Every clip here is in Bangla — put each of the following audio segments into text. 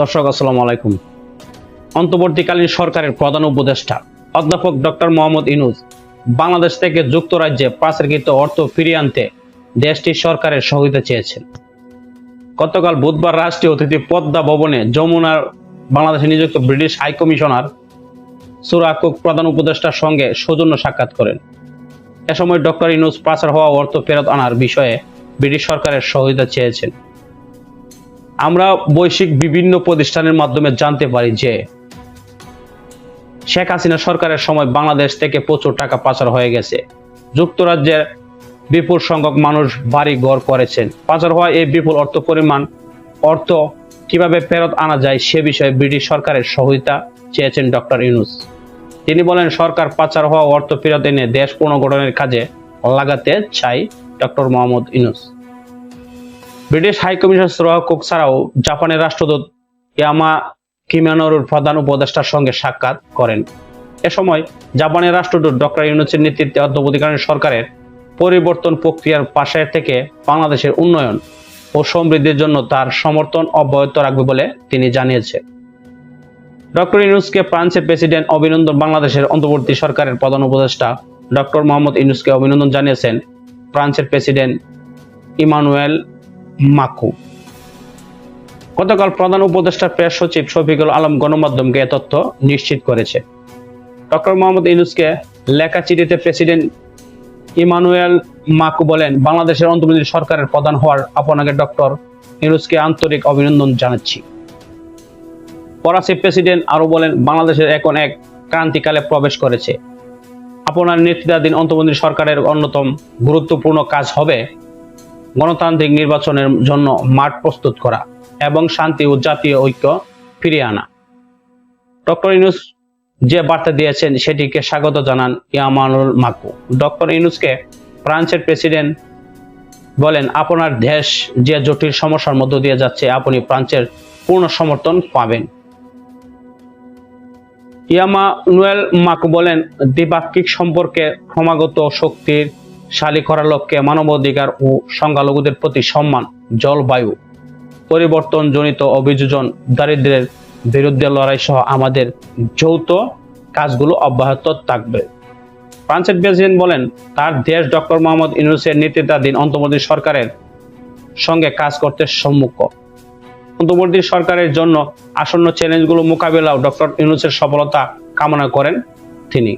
দর্শক, আসসালামু আলাইকুম। অন্তর্বর্তীকালীন সরকারের প্রধান উপদেষ্টা, অধ্যাপক ডক্টর মোহাম্মদ ইনুস বাংলাদেশ থেকে যুক্তরাজ্যে পাচারকৃত অর্থ ফিরিয়ে আনতে দেশটির সরকারের সহযোগিতা চেয়েছেন। গতকাল বুধবার রাষ্ট্রীয় অতিথি পদ্মা ভবনে যমুনার বাংলাদেশে নিযুক্ত ব্রিটিশ হাই কমিশনার সুরাকুক প্রধান উপদেষ্টার সঙ্গে সৌজন্য সাক্ষাৎ করেন। এ সময় ডক্টর ইনুজ পাচার হওয়া অর্থ ফেরত আনার বিষয়ে ব্রিটিশ সরকারের সহযোগিতা চেয়েছেন। আমরা বৈশ্বিক বিভিন্ন প্রতিষ্ঠানের মাধ্যমে জানতে পারি যে শেখ হাসিনা সরকারের সময় বাংলাদেশ থেকে প্রচুর টাকা পাচার হয়ে গেছে। যুক্তরাজ্যের বিপুল সংখ্যক মানুষ বাড়ি ঘর করেছেন। পাচার হওয়া এই বিপুল অর্থ পরিমাণ, অর্থ কীভাবে ফেরত আনা যায় সে বিষয়ে ব্রিটিশ সরকারের সহযোগিতা চেয়েছেন ডক্টর ইউনুস। তিনি বলেন, সরকার পাচার হওয়া অর্থ ফেরত এনে দেশ পুনর্গঠনের কাজে লাগাতে চাই doctor Mohammad Yunus. British high commission সুরাহ ছাড়াও জাপানের রাষ্ট্রদূত ইয়ামা কিমানোরুর প্রধান উপদেষ্টার সঙ্গে সাক্ষাৎ করেন। এ সময় জাপানের রাষ্ট্রদূত ডক্টর ইউনুসের নেতৃত্বে অধ্যবধিকারী সরকারের পরিবর্তন প্রক্রিয়ার পাশে থেকে বাংলাদেশের উন্নয়ন ও সমৃদ্ধির জন্য তার সমর্থন অব্যাহত রাখবে বলে তিনি জানিয়েছে। ডক্টর ইউনুসকে ফ্রান্সের প্রেসিডেন্ট অভিনন্দন বাংলাদেশের অন্তর্বর্তী সরকারের প্রধান উপদেষ্টা ডক্টর মোহাম্মদ ইউনুসকে অভিনন্দন জানিয়েছেন। ফ্রান্সের প্রেসিডেন্ট ইমানুয়েল মাকু। গতকাল প্রধান উপদেষ্টা প্রেস সচিব শফিকুল আলম গণমাধ্যমকে এ তথ্য নিশ্চিত করেছে। ডক্টর মোহাম্মদ ইউনুসকে লেখা চিঠিতে প্রেসিডেন্ট ইমানুয়েল মাকু বলেন, বাংলাদেশের অন্তর্বর্তী সরকারের প্রধান হওয়ার আপনাকে ডক্টর ইউনুসকে আন্তরিক অভিনন্দন জানাচ্ছি। ফরাসি প্রেসিডেন্ট আরও বলেন, বাংলাদেশের এখন এক ক্রান্তিকালে প্রবেশ করেছে। আপনার নেতৃত্বাধীন অন্তর্বর্তী সরকারের অন্যতম গুরুত্বপূর্ণ কাজ হবে গণতান্ত্রিক নির্বাচনের জন্য মাঠ প্রস্তুত করা এবং শান্তি ও জাতীয় ঐক্য ফিরিয়ে আনা। ডক্টর ইনুস যে বার্তা দিয়েছেন সেটিকে স্বাগত জানান ইয়ামানুল মাকু ডক্টর ইনুসকে ফ্রান্সের প্রেসিডেন্ট বলেন, আপনার দেশ যে জটিল সমস্যার মধ্য দিয়ে যাচ্ছে, আপনি ফ্রান্সের পূর্ণ সমর্থন পাবেন। ইয়ামা নুয়েল মাকু বলেন, দ্বিপাক্ষিক সম্পর্কে ক্রমাগত শক্তির শালী করার লক্ষ্যে মানবাধিকার ও সংখ্যালঘুদের প্রতি সম্মান, জলবায়ু পরিবর্তন জনিত অভিযোজন দারিদ্র্যের বিরুদ্ধে লড়াই সহ আমাদের যৌথ কাজগুলো অব্যাহত থাকবে। ফ্রান্সের প্রেসিডেন্ট বলেন, তার দেশ ডক্টর মোহাম্মদ ইউনুসের নেতৃত্বাধীন অন্তর্বর্তী সরকারের সঙ্গে কাজ করতে সম্মুখ। অন্তর্বর্তী সরকারের জন্য আসন্ন চ্যালেঞ্জগুলো মোকাবিলাও ডক্টর ইউনুসের সফলতা কামনা করেন তিনি।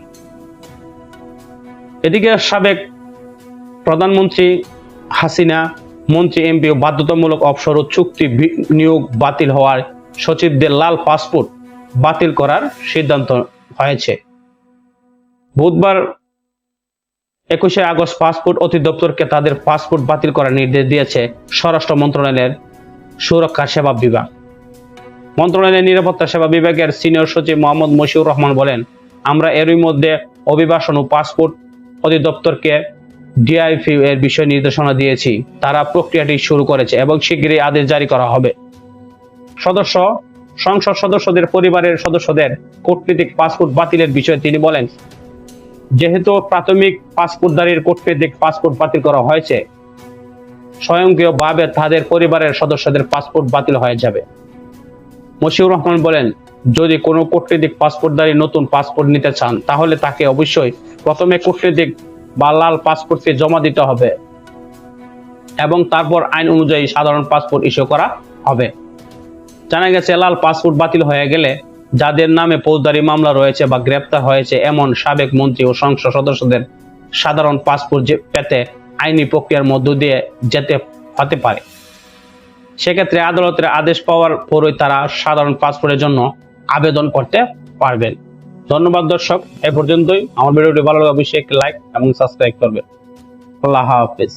এদিকে সাবেক প্রধানমন্ত্রী হাসিনা, মন্ত্রী, এমপি বাধ্যতামূলক অবসর ও চুক্তি নিয়োগ বাতিল হওয়ার সচিবদের লাল পাসপোর্ট বাতিল করার সিদ্ধান্ত হয়েছে। বুধবার একুশে আগস্ট পাসপোর্ট অধিদপ্তরকে তাদের পাসপোর্ট বাতিল করার নির্দেশ দিয়েছে স্বরাষ্ট্র মন্ত্রণালয়ের সুরক্ষা সেবা বিভাগ। মন্ত্রণালয়ের নিরাপত্তা সেবা বিভাগের সিনিয়র সচিব মোহাম্মদ মশিউর রহমান বলেন, আমরা এরই মধ্যে অভিবাসন ও পাসপোর্ট অধিদপ্তরকে ডিআইপি এর বিষয়ে নির্দেশনা দিয়েছি। তারা প্রক্রিয়াটি শুরু করেছে এবং শীঘ্রই আদেশ জারি করা হবে। সদস্য, সংসদ সদস্যদের পরিবারের সদস্যদের কূটনীতিক পাসপোর্ট বাতিলের বিষয়ে তিনি বলেন, যেহেতু প্রাথমিক পাসপোর্টধারীর কূটনীতিক পাসপোর্ট বাতিল করা হয়েছে, স্বয়ংক্রিয়ভাবে তাদের পরিবারের সদস্যদের পাসপোর্ট বাতিল হয়ে যাবে। মশিউর রহমান বলেন, যদি কোনো কূটনীতিক পাসপোর্টধারী নতুন পাসপোর্ট নিতে চান, তাহলে তাকে অবশ্যই প্রথমে কূটনীতিক বা লাল পাসপোর্টটি জমা দিতে হবে। এবং তারপর আইন অনুযায়ী সাধারণ পাসপোর্ট ইস্যু করা হবে। জানা গেছে, লাল পাসপোর্ট বাতিল হয়ে গেলে যাদের নামে ফৌজদারি মামলা রয়েছে বা গ্রেপ্তার হয়েছে, এমন সাবেক মন্ত্রী ও সংসদ সদস্যদের সাধারণ পাসপোর্ট পেতে আইনি প্রক্রিয়ার মধ্য দিয়ে যেতে হতে পারে। সেক্ষেত্রে আদালতের আদেশ পাওয়ার পরই তারা সাধারণ পাসপোর্টের জন্য আবেদন করতে পারবেন। ধন্যবাদ দর্শক, এ পর্যন্তই। আমার ভিডিওটি ভালো লাগলে অবশ্যই লাইক এবং সাবস্ক্রাইব করবেন। আল্লাহ হাফিজ।